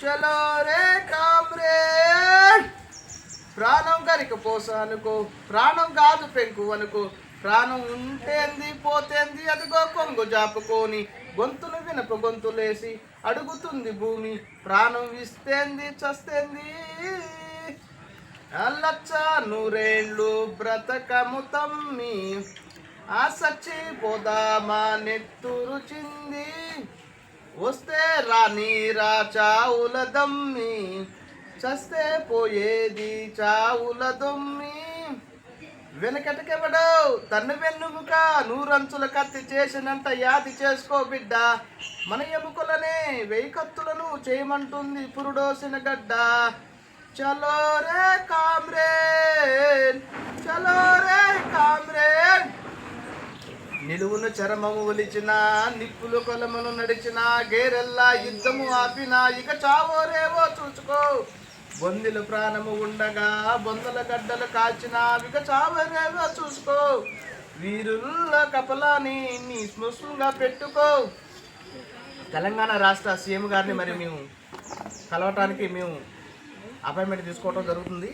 చలో రే కామ్రేడ్ ప్రాణం కనుక పోస అనుకో ప్రాణం కాదు పెంకు అనుకో ప్రాణం ఉంటేంది పోతేంది అదిగో కొంగు జాపుకొని గొంతును వినప గొంతులేసి అడుగుతుంది భూమి ప్రాణం ఇస్తేంది చస్తేంది. అల్లచ్చ నూరేళ్ళు బ్రతకము తమ్మి ఆ సచ్చి పోదామా నెత్తురుచింది వస్తే రాని రా చావుల దమ్మి చస్తే పోయేది చావుల దొమ్మి. వెనకటకెవడో తన్ను వెన్నుముక నూరంచుల కత్తి చేసినంత యాది చేసుకో బిడ్డ. మన ఎముకలనే వెయ్యి కత్తులను చేయమంటుంది పురుడోసిన గడ్డ. చలో రే కామ్రే చలో రే కామ్రేడ్ నిలువును చరమము ఒలిచిన నిప్పులు కొలమును నడిచిన గేరెల్లా యుద్ధము ఆపిన ఇక చావోరేవో చూసుకో బొందిలు ప్రాణము ఉండగా బొందల గడ్డలు కాల్చిన ఇక చావోరేవో చూసుకో వీరుల్ల కపలాని నీ స్మృశంగా పెట్టుకో. తెలంగాణ రాష్ట్ర సీఎం గారిని మరి మేము కలవటానికి మేము అపాయింట్మెంట్ తీసుకోవడం జరుగుతుంది.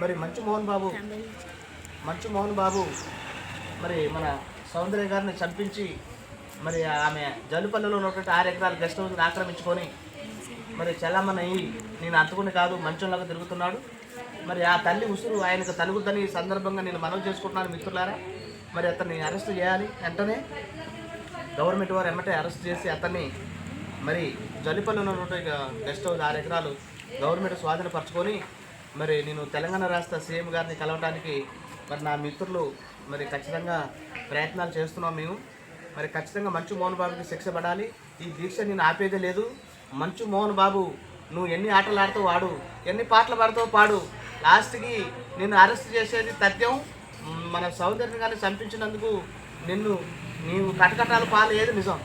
మరి మంచు మోహన్ బాబు మంచు మోహన్ బాబు మరి మన సౌందర్య గారిని చంపించి మరి ఆమె జలుపల్లిలో ఉన్నటువంటి ఆరు ఎకరాల గెస్ట్ హౌస్ని ఆక్రమించుకొని మరి చల్లమ్మని అయ్యి నేను అంతకుని కాదు మంచంలాగా తిరుగుతున్నాడు. మరి ఆ తల్లి ఉసురు ఆయనకు తలుగుద్దని సందర్భంగా నేను మనవి చేసుకుంటున్నాను మిత్రులారా. మరి అతన్ని అరెస్ట్ చేయాలి వెంటనే. గవర్నమెంట్ వారు ఎమ్మటే అరెస్ట్ చేసి అతన్ని మరి జలిపల్లి ఉన్నటువంటి గెస్ట్ హౌస్ ఆరు ఎకరాలు గవర్నమెంట్ స్వాధీనపరచుకొని మరి నేను తెలంగాణ రాష్ట్ర సీఎం గారిని కలవడానికి మరి నా మిత్రులు మరి ఖచ్చితంగా ప్రయత్నాలు చేస్తున్నాం మేము. మరి ఖచ్చితంగా మంచు మోహన్ బాబుకి శిక్ష పడాలి. ఈ దీక్ష నేను ఆపేదే లేదు. మంచు మోహన్ బాబు నువ్వు ఎన్ని ఆటలు ఆడుతావు ఆడు ఎన్ని పాటలు పాడుతావు పాడు. లాస్ట్కి నిన్ను అరెస్ట్ చేసేది తథ్యం. మన సౌందర్యం కానీ చంపించినందుకు నిన్ను నీవు కటకటాలు పాలు ఏది నిజం.